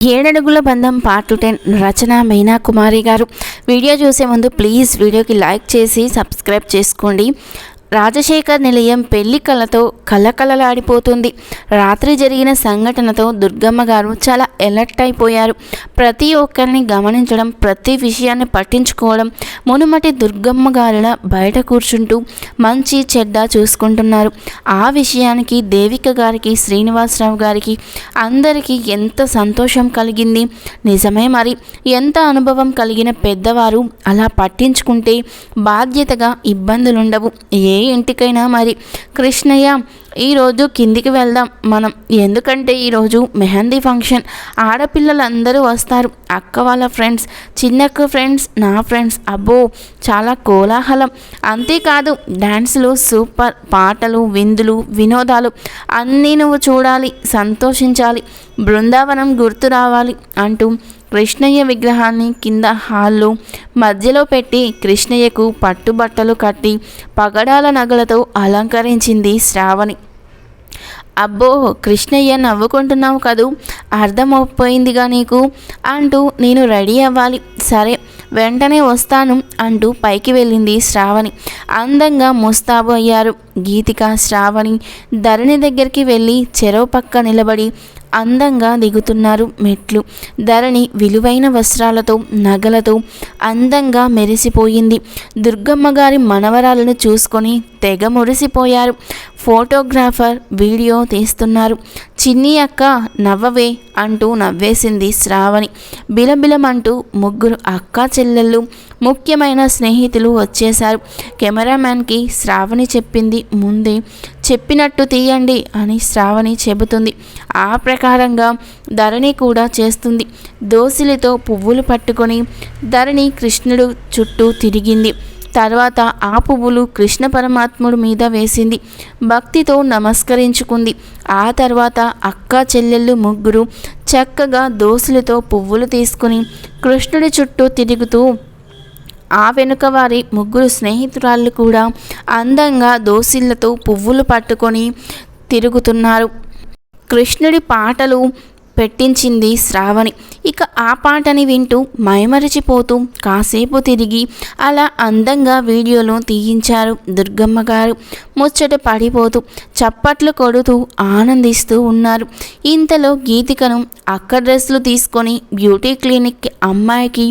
ఏడడుగుల బంధం part ten Rachana Meena Kumari గారు. Video చూసే ముందు ప్లీజ్ వీడియోకి లైక్ చేసి సబ్స్క్రైబ్ చేసుకోండి. రాజశేఖర్ నిలయం పెళ్ళి కళతో కలకలలాడిపోతుంది రాత్రి జరిగిన సంఘటనతో దుర్గమ్మ గారు చాలా ఎలర్ట్ అయిపోయారు. ప్రతి ఒక్కరిని గమనించడం ప్రతి విషయాన్ని పట్టించుకోవడం మునుమటి దుర్గమ్మ గారిన బయట కూర్చుంటూ మంచి చెడ్డ చూసుకుంటున్నారు. ఆ విషయానికి దేవిక గారికి శ్రీనివాసరావు గారికి అందరికీ ఎంత సంతోషం కలిగింది? నిజమే మరి. ఎంత అనుభవం కలిగిన పెద్దవారు అలా పట్టించుకుంటే బాధ్యతగా ఇబ్బందులుండవు. ఏ ఏ ఇంటికైనా మరి. కృష్ణయ్య ఈరోజు కిందికి వెళ్దాం. మనం ఎందుకంటే ఈరోజు మెహందీ ఫంక్షన్. ఆడపిల్లలందరూ వస్తారు. అక్క వాళ్ళ ఫ్రెండ్స్ చిన్నక్క ఫ్రెండ్స్ నా ఫ్రెండ్స్. అబ్బో చాలా కోలాహలం. అంతేకాదు డ్యాన్సులు సూపర్. పాటలు విందులు వినోదాలు అన్నీ నువ్వు చూడాలి సంతోషించాలి. బృందావనం గుర్తు రావాలి అంటూ కృష్ణయ్య విగ్రహాన్ని కింద హాల్లో మధ్యలో పెట్టి కృష్ణయ్యకు పట్టుబట్టలు కట్టి పగడాల నగలతో అలంకరించింది శ్రావణి. అబ్బో కృష్ణయ్య నవ్వుకుంటున్నావు కదూ? అర్థమైపోయిందిగా నీకు? అంటూ నేను రెడీ అవ్వాలి. సరే వెంటనే వస్తాను అంటూ పైకి వెళ్ళింది శ్రావణి. అందంగా ముస్తాబు అయ్యారు గీతిక శ్రావణి. ధరణి దగ్గరికి వెళ్ళి చెరవ పక్క నిలబడి అందంగా దిగుతున్నారు మెట్లు. ధరణి విలువైన వస్త్రాలతో నగలతో అందంగా మెరిసిపోయింది. దుర్గమ్మ గారి మనవరాలను చూసుకొని తెగ మురిసిపోయారు. ఫోటోగ్రాఫర్ వీడియో తీస్తున్నారు. చిన్ని అక్క నవ్వవే అంటూ నవ్వేసింది శ్రావణి. బిలబిలమంటూ ముగ్గురు అక్క చెల్లెళ్ళు ముఖ్యమైన స్నేహితులు వచ్చేశారు. కెమెరామ్యాన్కి శ్రావణి చెప్పింది ముందే చెప్పినట్టు తీయండి అని శ్రావణి చెబుతుంది. ఆ ప్రకారంగా ధరణి కూడా చేస్తుంది. దోసిలితో పువ్వులు పట్టుకొని ధరణి కృష్ణుడు చుట్టూ తిరిగింది. తర్వాత ఆ పువ్వులు కృష్ణ పరమాత్ముడి మీద వేసింది. భక్తితో నమస్కరించుకుంది. ఆ తర్వాత అక్క చెల్లెళ్ళు ముగ్గురు చక్కగా దోసులతో పువ్వులు తీసుకుని కృష్ణుడి చుట్టూ తిరుగుతూ ఆ వెనుక వారి ముగ్గురు స్నేహితురాళ్ళు కూడా అందంగా దోసిళ్ళతో పువ్వులు పట్టుకొని తిరుగుతున్నారు. కృష్ణుడి పాటలు పెట్టించింది శ్రావణి. ఇక ఆ పాటని వింటూ మైమరిచిపోతూ కాసేపు తిరిగి అలా అందంగా వీడియోలో తీయించారు దుర్గమ్మ గారు. ముచ్చట పడిపోతూ చప్పట్లు కొడుతూ ఆనందిస్తూ ఉన్నారు. ఇంతలో గీతికను అక్క డ్రెస్సులు తీసుకొని బ్యూటీ క్లినిక్ అమ్మాయికి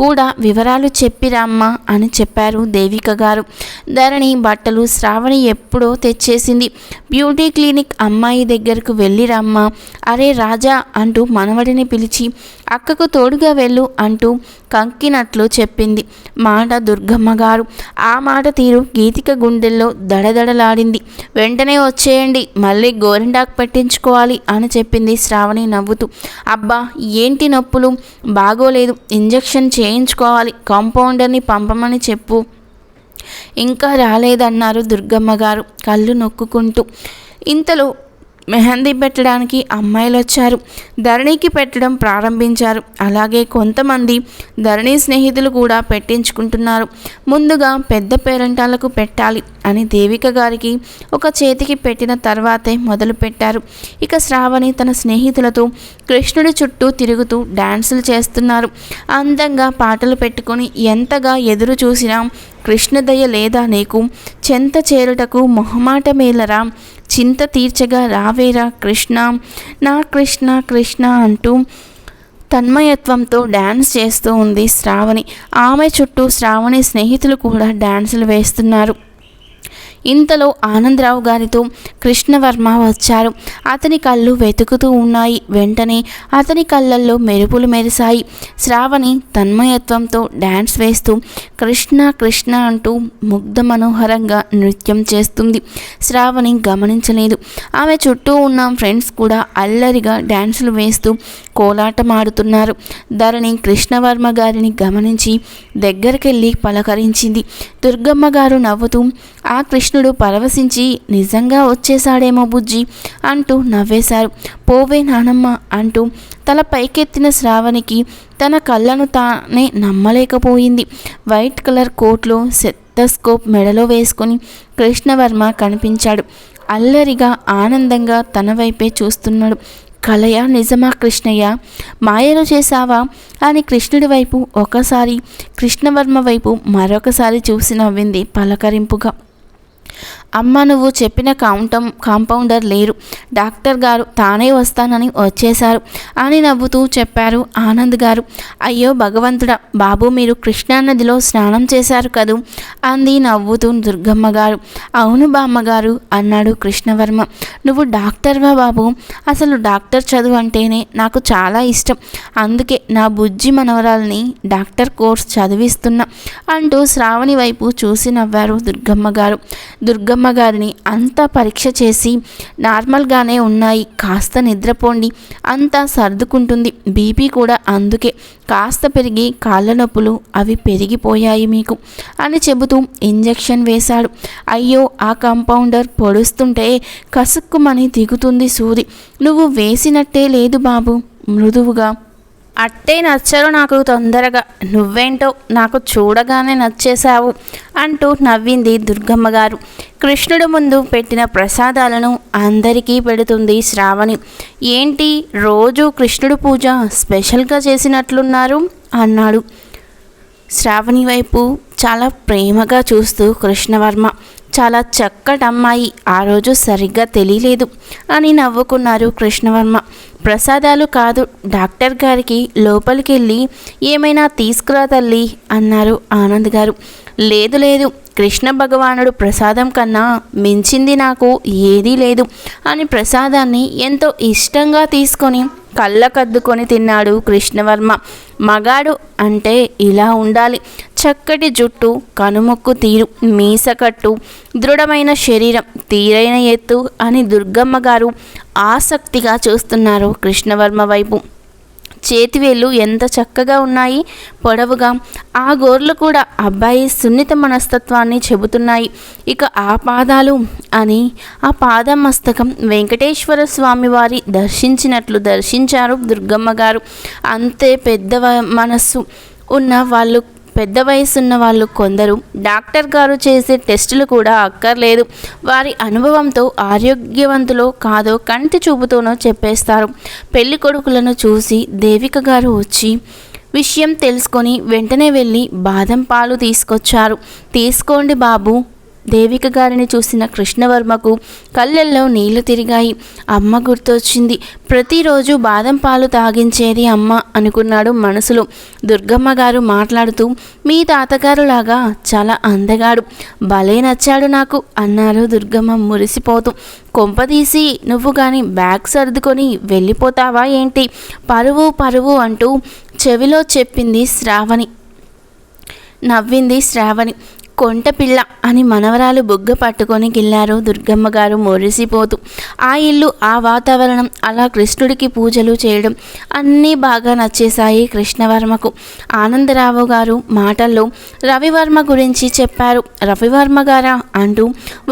కూడా వివరాలు చెప్పిరమ్మా అని చెప్పారు దేవిక గారు. ధరణి బట్టలు శ్రావణి ఎప్పుడో తెచ్చేసింది. బ్యూటీ క్లినిక్ అమ్మాయి దగ్గరకు వెళ్ళిరమ్మా. అరే రాజా అంటూ మనవడిని పిలిచి అక్కకు తోడుగా వెళ్ళు అంటూ కంకినట్లు చెప్పింది. మాట దుర్గమ్మ గారు. ఆ మాట తీరు గీతిక గుండెల్లో దడదడలాడింది. వెంటనే వచ్చేయండి మళ్ళీ గోరిండాకు పెట్టించుకోవాలి అని చెప్పింది శ్రావణి నవ్వుతూ. అబ్బా ఏంటి నొప్పులు? బాగోలేదు. ఇంజెక్షన్ చేయించుకోవాలి. కాంపౌండర్ని పంపమని చెప్పు. ఇంకా రాలేదన్నారు దుర్గమ్మ గారు కళ్ళు నొక్కుకుంటూ. ఇంతలో మెహందీ పెట్టడానికి అమ్మాయిలు వచ్చారు ధరణికి పెట్టడం ప్రారంభించారు. అలాగే కొంతమంది ధరణి స్నేహితులు కూడా పెట్టించుకుంటున్నారు. ముందుగా పెద్ద పేరంటాలకు పెట్టాలి అని దేవిక గారికి ఒక చేతికి పెట్టిన తర్వాతే మొదలు పెట్టారు. ఇక శ్రావణి తన స్నేహితులతో కృష్ణుడి చుట్టూ తిరుగుతూ డ్యాన్సులు చేస్తున్నారు. అందంగా పాటలు పెట్టుకొని ఎంతగా ఎదురు చూసినా కృష్ణదయ లేదా నీకు చెంత చేరుటకు మొహమాటమేలరా? చింత తీర్చగా రావేరా కృష్ణ నా కృష్ణ కృష్ణ అంటూ తన్మయత్వంతో డ్యాన్స్ చేస్తూ ఉంది శ్రావణి. ఆమె చుట్టూ శ్రావణి స్నేహితులు కూడా డ్యాన్సులు వేస్తున్నారు. ఇంతలో ఆనందరావు గారితో కృష్ణవర్మ వచ్చారు. అతని కళ్ళు వెతుకుతూ ఉన్నాయి. వెంటనే అతని కళ్ళల్లో మెరుపులు మెరిశాయి. శ్రావణి తన్మయత్వంతో డ్యాన్స్ వేస్తూ కృష్ణ కృష్ణ అంటూ ముగ్ధ మనోహరంగా నృత్యం చేస్తుంది. శ్రావణి గమనించలేదు. ఆమె చుట్టూ ఉన్న ఫ్రెండ్స్ కూడా అల్లరిగా డ్యాన్సులు వేస్తూ కోలాటమాడుతున్నారు. ధరణి కృష్ణవర్మ గారిని గమనించి దగ్గరికెళ్ళి పలకరించింది. దుర్గమ్మ గారు నవ్వుతూ ఆ కృష్ణుడు పరవశించి నిజంగా వచ్చేశాడేమో బుజ్జి అంటూ నవ్వేశారు. పోవే నానమ్మ అంటూ తల పైకెత్తిన శ్రావణికి తన కళ్ళను తానే నమ్మలేకపోయింది. వైట్ కలర్ కోట్లో సెత్తస్కోప్ మెడలో వేసుకొని కృష్ణవర్మ కనిపించాడు. అల్లరిగా ఆనందంగా తన వైపే చూస్తున్నాడు. కలయ నిజమా కృష్ణయ్య? మాయలు చేశావా? అని కృష్ణుడి వైపు ఒకసారి కృష్ణవర్మ వైపు మరొకసారి చూసి నవ్వింది పలకరింపుగా. అమ్మ నువ్వు చెప్పిన కౌంటం కాంపౌండర్ లేరు. డాక్టర్ గారు తానే వస్తానని వచ్చేశారు. అని నవ్వుతూ చెప్పారు ఆనంద్ గారు. అయ్యో భగవంతుడా బాబు మీరు కృష్ణానదిలో స్నానం చేశారు కదూ? అంది నవ్వుతూ దుర్గమ్మ గారు. అవును బామ్మగారు అన్నాడు కృష్ణవర్మ. నువ్వు డాక్టర్వా బాబు? అసలు డాక్టర్ చదువు అంటేనే నాకు చాలా ఇష్టం. అందుకే నా బుజ్జి మనవరాల్ని డాక్టర్ కోర్స్ చదివిస్తున్నా అంటూ శ్రావణి వైపు చూసి నవ్వారు దుర్గమ్మ గారు. దుర్గమ్మ గారిని అంతా పరీక్ష చేసి నార్మల్గానే ఉన్నాయి. కాస్త నిద్రపోండి. అంతా సర్దుకుంటుంది. బీపీ కూడా అందుకే. కాస్త పెరిగి కాళ్ళ నొప్పులు అవి పెరిగిపోయాయి మీకు అని చెబుతూ ఇంజెక్షన్ వేశాడు. అయ్యో ఆ కంపౌండర్ పొడుస్తుంటే కసుక్కుమని దిగుతుంది సూది. నువ్వు వేసినట్టే లేదు బాబు. మృదువుగా అట్టే నచ్చరు నాకు తొందరగా. నువ్వేంటో నాకు చూడగానే నచ్చేశావు అంటూ నవ్వింది దుర్గమ్మ గారు. కృష్ణుడు ముందు పెట్టిన ప్రసాదాలను అందరికీ పెడుతుంది శ్రావణి. ఏంటి రోజు కృష్ణుడు పూజ స్పెషల్గా చేసినట్లున్నారు? అన్నాడు. శ్రావణి వైపు చాలా ప్రేమగా చూస్తూ కృష్ణవర్మ. చాలా చక్కటి అమ్మాయి ఆ రోజు సరిగ్గా తెలియలేదు అని నవ్వుకున్నారు కృష్ణవర్మ. ప్రసాదాలు కాదు డాక్టర్ గారికి లోపలికి వెళ్ళి ఏమైనా తీసుకురా తల్లి అన్నారు ఆనంద్ గారు. లేదు లేదు కృష్ణ భగవానుడు ప్రసాదం కన్నా మించింది నాకు ఏదీ లేదు. అని ప్రసాదాన్ని ఎంతో ఇష్టంగా తీసుకొని కళ్ళకద్దుకొని తిన్నాడు కృష్ణవర్మ. మగాడు అంటే ఇలా ఉండాలి. చక్కటి జుట్టు కనుముక్కు తీరు మీసకట్టు దృఢమైన శరీరం తీరైన ఎత్తు అని దుర్గమ్మ గారు ఆసక్తిగా చూస్తున్నారు కృష్ణవర్మ వైపు. చేతివేళ్ళు ఎంత చక్కగా ఉన్నాయి. పొడవుగా. ఆ గోర్లు కూడా అబ్బాయి సున్నిత మనస్తత్వాన్ని చెబుతున్నాయి. ఇక ఆ పాదాలు అని ఆ పాదం మస్తకం వెంకటేశ్వర స్వామి వారి దర్శించినట్లు దర్శించారు దుర్గమ్మ గారు అంతే పెద్ద మనస్సు ఉన్న వాళ్ళు పెద్ద వయసున్న వాళ్ళు కొందరు డాక్టర్ గారు చేసే టెస్టులు కూడా అక్కర్లేదు. వారి అనుభవంతో ఆరోగ్యవంతులో కాదో కంటి చూపుతోనో చెప్పేస్తారు. పెళ్ళి కొడుకులను చూసి దేవిక గారు వచ్చి విషయం తెలుసుకొని వెంటనే వెళ్ళి బాదం పాలు తీసుకొచ్చారు. తీసుకోండి బాబు దేవిక గారిని చూసిన కృష్ణవర్మకు కళ్ళల్లో నీళ్ళు తిరిగాయి. అమ్మ గుర్తొచ్చింది. ప్రతిరోజు బాదం పాలు తాగించేది అమ్మ అనుకున్నాడు మనసులో. దుర్గమ్మ గారు మాట్లాడుతూ మీ తాతగారు లాగా చాలా అందగాడు. భలే నచ్చాడు నాకు అన్నారు దుర్గమ్మ మురిసిపోతూ. కొంపదీసి నువ్వు కానీ బ్యాగ్ సర్దుకొని వెళ్ళిపోతావా ఏంటి? పరువు పరువు అంటూ చెవిలో చెప్పింది శ్రావణి. నవ్వింది శ్రావణి. కొంట పిల్ల అని మనవరాలు బుగ్గ పట్టుకొని గిల్లారు దుర్గమ్మ గారు మురిసిపోతూ. ఆ ఇల్లు ఆ వాతావరణం అలా కృష్ణుడికి పూజలు చేయడం అన్నీ బాగా నచ్చేశాయి కృష్ణవర్మకు. ఆనందరావు గారు మాటల్లో రవివర్మ గురించి చెప్పారు. రవివర్మ గారా అంటూ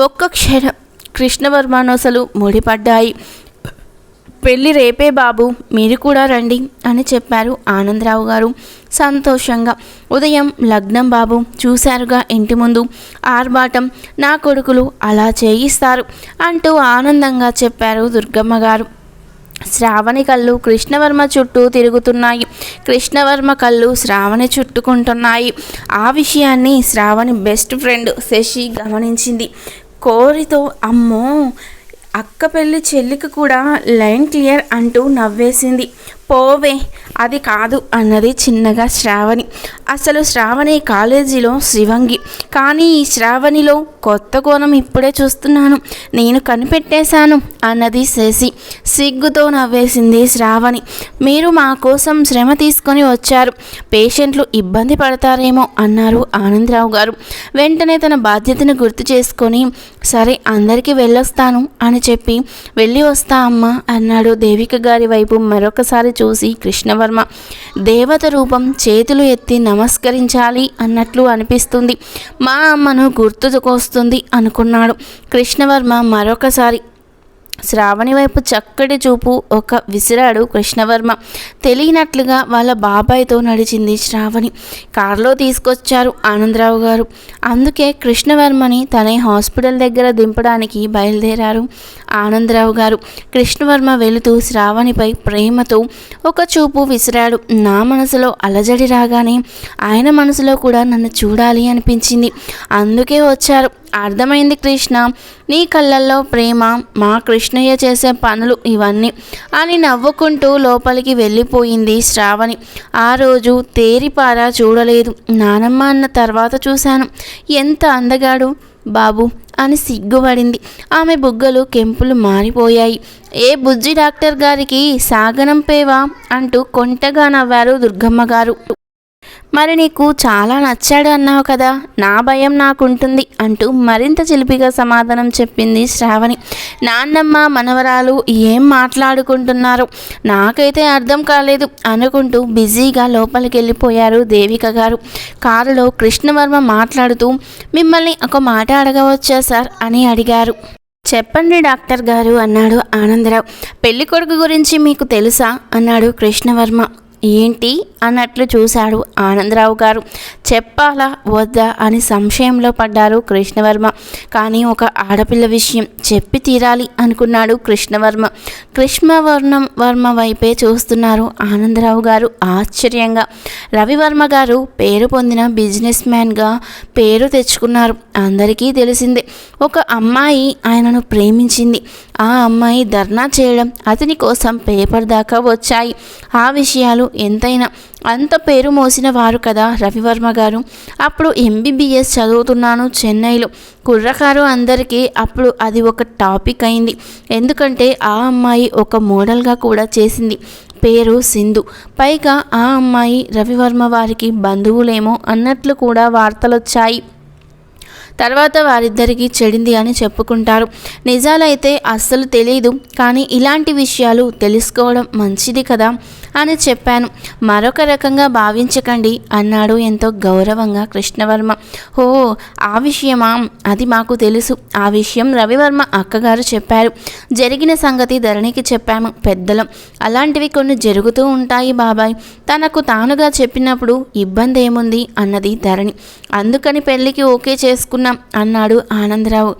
ఒక్క క్షణం కృష్ణవర్మను అసలు ముడిపడ్డాయి. పెళ్ళి రేపే బాబు మీరు కూడా రండి అని చెప్పారు ఆనందరావు గారు. సంతోషంగా. ఉదయం లగ్నం బాబు చూశారుగా ఇంటి ముందు. ఆర్భాటం నా కొడుకులు అలా చేయిస్తారు అంటూ ఆనందంగా చెప్పారు దుర్గమ్మ గారు. శ్రావణి కళ్ళు కృష్ణవర్మ చుట్టూ తిరుగుతున్నాయి. కృష్ణవర్మ కళ్ళు శ్రావణి చుట్టుకుంటున్నాయి. ఆ విషయాన్ని శ్రావణి బెస్ట్ ఫ్రెండ్ శశి గమనించింది. కోరితో అమ్మో అక్క పెళ్ళి చెల్లికి కూడా లైన్ క్లియర్ అంటూ నవ్వేసింది. పోవే అది కాదు అన్నది చిన్నగా శ్రావణి. అసలు శ్రావణి కాలేజీలో శివంగి. కానీ ఈ శ్రావణిలో కొత్త కోణం ఇప్పుడే చూస్తున్నాను. నేను కనిపెట్టేశాను అన్నది శశి. సిగ్గుతో నవ్వేసింది శ్రావణి. మీరు మా కోసం శ్రమ తీసుకొని వచ్చారు. పేషెంట్లు ఇబ్బంది పడతారేమో అన్నారు ఆనందరావు గారు. వెంటనే తన బాధ్యతను గుర్తు చేసుకొని సరే అందరికీ వెళ్ళొస్తాను అని చెప్పి వెళ్ళి వస్తా అమ్మా అన్నాడు దేవిక గారి వైపు మరొకసారి చూసి కృష్ణవర్మ దేవత రూపం చేతులు ఎత్తి నమస్కరించాలి అన్నట్లు అనిపిస్తుంది. మా అమ్మను గుర్తుకొస్తుంది అనుకున్నాడు. కృష్ణవర్మ మరొకసారి శ్రావణి వైపు చక్కటి చూపు ఒక విసిరాడు కృష్ణవర్మ. తెలియనట్లుగా వాళ్ళ బాబాయ్తో నడిచింది శ్రావణి. కారులో తీసుకొచ్చారు ఆనందరావు గారు. అందుకే కృష్ణవర్మని తనే హాస్పిటల్ దగ్గర దింపడానికి బయలుదేరారు ఆనందరావు గారు. కృష్ణవర్మ వెళుతూ శ్రావణిపై ప్రేమతో ఒక చూపు విసిరాడు. నా మనసులో అలజడి రాగానే ఆయన మనసులో కూడా నన్ను చూడాలి అనిపించింది. అందుకే వచ్చారు అర్థమైంది కృష్ణ. నీ కళ్ళల్లో ప్రేమ మా కృష్ణయ్య చేసే పనులు ఇవన్నీ అని నవ్వుకుంటూ లోపలికి వెళ్ళిపోయింది శ్రావణి. ఆ రోజు తేరిపారా చూడలేదు. నానమ్మ అన్న తర్వాత చూశాను. ఎంత అందగాడు? బాబు అని సిగ్గుపడింది. ఆమె బుగ్గలు కెంపులు మారిపోయాయి. ఏ బుజ్జి డాక్టర్ గారికి సాగనంపేవా? అంటూ కొంటగా నవ్వారు దుర్గమ్మ గారు మరి నీకు చాలా నచ్చాడు అన్నావు కదా నా భయం నాకుంటుంది అంటూ మరింత చిలిపిగా సమాధానం చెప్పింది శ్రావణి. నాన్నమ్మ మనవరాలు ఏం మాట్లాడుకుంటున్నారు? నాకైతే అర్థం కాలేదు అనుకుంటూ బిజీగా లోపలికి వెళ్ళిపోయారు దేవిక గారు. కారులో కృష్ణవర్మ మాట్లాడుతూ మిమ్మల్ని ఒక మాట అడగవచ్చా సార్? అని అడిగారు. చెప్పండి డాక్టర్ గారు అన్నాడు ఆనందరావు. పెళ్ళి కొడుకు గురించి మీకు తెలుసా? అన్నాడు కృష్ణవర్మ. ఏంటి అన్నట్లు చూశాడు ఆనందరావు గారు. చెప్పాలా వద్దా అని సంశయంలో పడ్డారు కృష్ణవర్మ. కానీ ఒక ఆడపిల్ల విషయం చెప్పి తీరాలి అనుకున్నాడు కృష్ణవర్మ. కృష్ణవర్ణం వర్మ వైపే చూస్తున్నారు ఆనందరావు గారు ఆశ్చర్యంగా. రవివర్మ గారు పేరు పొందిన బిజినెస్ మ్యాన్గా పేరు తెచ్చుకున్నారు. అందరికీ తెలిసిందే. ఒక అమ్మాయి ఆయనను ప్రేమించింది. ఆ అమ్మాయి ధర్నా చేయడం అతని కోసం పేపర్ దాకా వచ్చాయి. ఆ విషయాలు ఎంతైనా అంత పేరు మోసిన వారు కదా రవివర్మ గారు. అప్పుడు ఎంబీబీఎస్ చదువుతున్నాను చెన్నైలో. కుర్రకారు అందరికీ అప్పుడు అది ఒక టాపిక్ అయింది. ఎందుకంటే ఆ అమ్మాయి ఒక మోడల్గా కూడా చేసింది. పేరు సింధు. పైగా ఆ అమ్మాయి రవివర్మ వారికి బంధువులేమో అన్నట్లు కూడా వార్తలొచ్చాయి. తర్వాత వారిద్దరికీ చెడింది అని చెప్పుకుంటారు. నిజాలైతే అస్సలు తెలియదు కానీ ఇలాంటి విషయాలు తెలుసుకోవడం మంచిది కదా అని చెప్పాను. మరొక రకంగా భావించకండి అన్నాడు ఎంతో గౌరవంగా కృష్ణవర్మ. ఓ ఆ విషయమా? అది మాకు తెలుసు. ఆ విషయం రవివర్మ అక్కగారు చెప్పారు. జరిగిన సంగతి ధరణికి చెప్పాము. పెద్దలం. అలాంటివి కొన్ని జరుగుతూ ఉంటాయి బాబాయ్. తనకు తానుగా చెప్పినప్పుడు ఇబ్బంది ఏముంది అన్నది ధరణి. అందుకని పెళ్ళికి ఓకే చేసుకున్న అన్నాడు ఆనందరావు.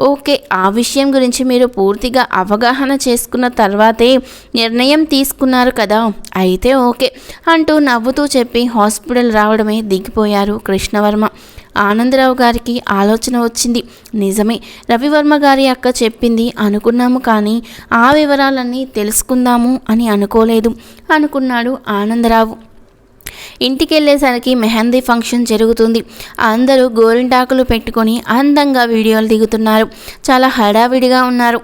ఓకే ఆ విషయం గురించి మీరు పూర్తిగా అవగాహన చేసుకున్న తర్వాతే నిర్ణయం తీసుకున్నారు కదా? అయితే ఓకే అంటూ నవ్వుతూ చెప్పి హాస్పిటల్ రావడమే దిగిపోయారు కృష్ణవర్మ. ఆనందరావు గారికి ఆలోచన వచ్చింది. నిజమే రవివర్మ గారి అక్క చెప్పింది అనుకున్నాము కానీ ఆ వివరాలన్నీ తెలుసుకుందాము అని అనుకోలేదు అనుకున్నాడు ఆనందరావు. ఇంటికి వెళ్ళేసరికి మెహందీ ఫంక్షన్ జరుగుతుంది. అందరూ గోరింటాకులు పెట్టుకొని అందంగా వీడియోలు దిగుతున్నారు. చాలా హడావిడిగా ఉన్నారు.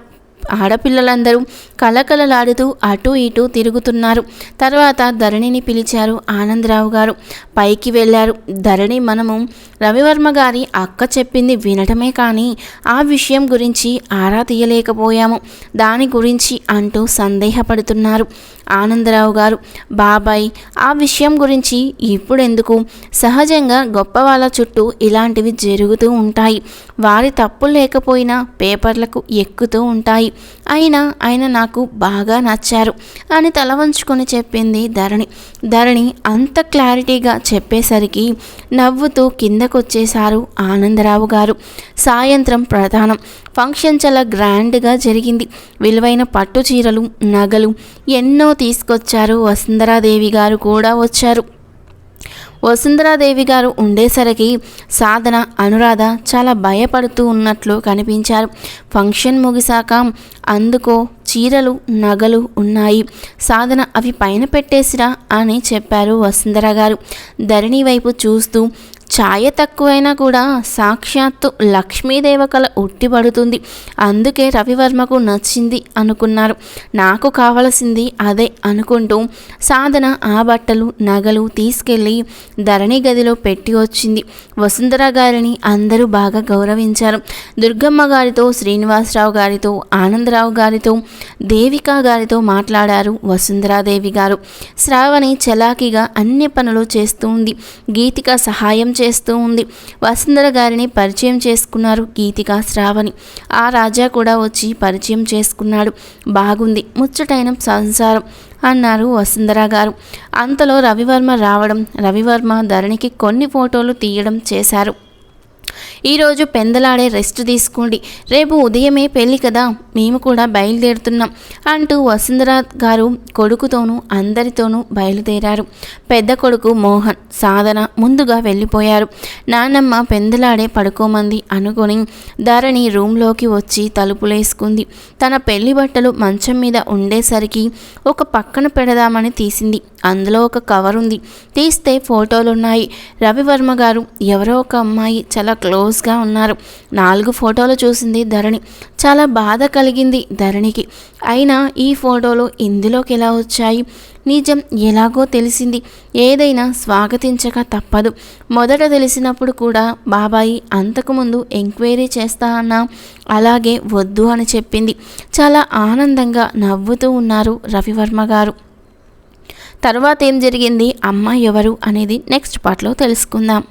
ఆడపిల్లలందరూ కలకలలాడుతూ అటు ఇటు తిరుగుతున్నారు. తర్వాత ధరణిని పిలిచారు ఆనందరావు గారు. పైకి వెళ్ళారు. ధరణి మనము రవివర్మ గారి అక్క చెప్పింది వినటమే కానీ ఆ విషయం గురించి ఆరా తీయలేకపోయాము. దాని గురించి అంటూ సందేహపడుతున్నారు ఆనందరావు గారు. బాబాయ్ ఆ విషయం గురించి ఇప్పుడెందుకు? సహజంగా గొప్ప వాళ్ళ చుట్టూ ఇలాంటివి జరుగుతూ ఉంటాయి. వారి తప్పులు లేకపోయినా పేపర్లకు ఎక్కుతూ ఉంటాయి. అయినా ఆయన నాకు బాగా నచ్చారు అని తల వంచుకొని చెప్పింది ధరణి. ధరణి అంత క్లారిటీగా చెప్పేసరికి నవ్వుతూ కిందకొచ్చేశారు ఆనందరావు గారు. సాయంత్రం ప్రధానం. ఫంక్షన్ చాలా గ్రాండ్గా జరిగింది. విలువైన పట్టు చీరలు నగలు ఎన్నో తీసుకొచ్చారు. వసుంధరాదేవి గారు కూడా వచ్చారు. వసుంధరాదేవి గారు ఉండేసరికి సాధన అనురాధ చాలా భయపడుతూ ఉన్నట్లు కనిపించారు. ఫంక్షన్ ముగిశాక అందుకో చీరలు నగలు ఉన్నాయి. సాధన అవి పైన పెట్టేసిరా అని చెప్పారు వసుంధర గారు. ధరణి వైపు చూస్తూ ఛాయ తక్కువైనా కూడా సాక్షాత్తు లక్ష్మీదేవకల ఉట్టిపడుతుంది. అందుకే రవివర్మకు నచ్చింది అనుకున్నారు. నాకు కావలసింది అదే అనుకుంటూ సాధన ఆ బట్టలు నగలు తీసుకెళ్ళి ధరణి గదిలో పెట్టి వచ్చింది. వసుంధర గారిని అందరూ బాగా గౌరవించారు. దుర్గమ్మ గారితో శ్రీనివాసరావు గారితో ఆనందరావు గారితో దేవికా గారితో మాట్లాడారు వసుంధరాదేవి గారు. శ్రావణి చలాకీగా అన్ని పనులు చేస్తూ ఉంది. గీతిక సహాయం చేస్తూ ఉంది. వసుంధర గారిని పరిచయం చేసుకున్నారు గీతిక శ్రావణి. ఆ రాజా కూడా వచ్చి పరిచయం చేసుకున్నాడు. బాగుంది. ముచ్చటైన సంసారం అన్నారు వసుంధర గారు. అంతలో రవివర్మ రావడం రవివర్మ ధరణికి కొన్ని ఫోటోలు తీయడం చేశారు. ఈరోజు పెందలాడే రెస్ట్ తీసుకోండి. రేపు ఉదయమే పెళ్ళి కదా మేము కూడా బయలుదేరుతున్నాం అంటూ వసుంధర గారు కొడుకుతోనూ అందరితోనూ బయలుదేరారు. పెద్ద కొడుకు మోహన్ సాధన ముందుగా వెళ్ళిపోయారు. నానమ్మ పెందలాడే పడుకోమంది అనుకొని ధరణి రూమ్లోకి వచ్చి తలుపులేసుకుంది. తన పెళ్ళి బట్టలు మంచం మీద ఉండేసరికి ఒక పక్కన పెడదామని తీసింది. అందులో ఒక కవర్ ఉంది. తీస్తే ఫోటోలున్నాయి. రవివర్మ గారు ఎవరో ఒక అమ్మాయి చాలా క్లోజ్గా ఉన్నారు. నాలుగు ఫోటోలు చూసింది ధరణి. చాలా బాధ కలిగింది ధరణికి. అయినా ఈ ఫోటోలు ఇందులోకి ఎలా వచ్చాయి? నిజం ఎలాగో తెలిసింది. ఏదైనా స్వాగతించక తప్పదు. మొదట తెలిసినప్పుడు కూడా బాబాయి అంతకుముందు ఎంక్వైరీ చేస్తా అన్నా అలాగే వద్దు అని చెప్పింది. చాలా ఆనందంగా నవ్వుతూ ఉన్నారు రవివర్మ గారు. తర్వాత ఏం జరిగింది? అమ్మ ఎవరు? అనేది నెక్స్ట్ పార్ట్లో తెలుసుకుందాం.